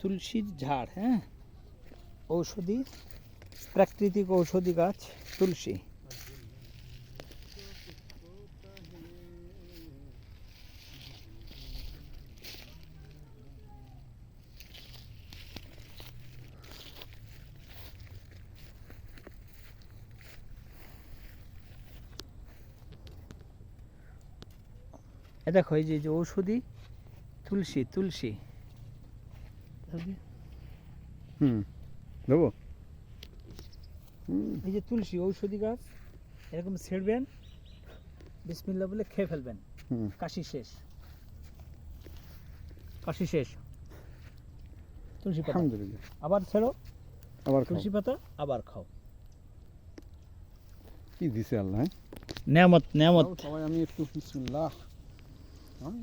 তুলসীর ঝাড় হ্যাঁ? ঔষধি প্রাকৃতিক ঔষধি গাছ তুলসী। এ দেখো এই যে যে ঔষধি তুলসী তুলসী। হুম দেবো? এই যে তুলসী ঔষধি গাছ এরকম ছেড়বেন বিসমিল্লা বলে খেয়ে ফেলবেন। কাশি শেষ। কাশি শেষ। তুলসী পাতা। আবার ছেড়ো। আবার তুলসী পাতা আবার খাও। কি দিছে আল্লাহ হ্যাঁ? নেয়ামত সবাই আমি একটু বিসমিল্লাহ। হুম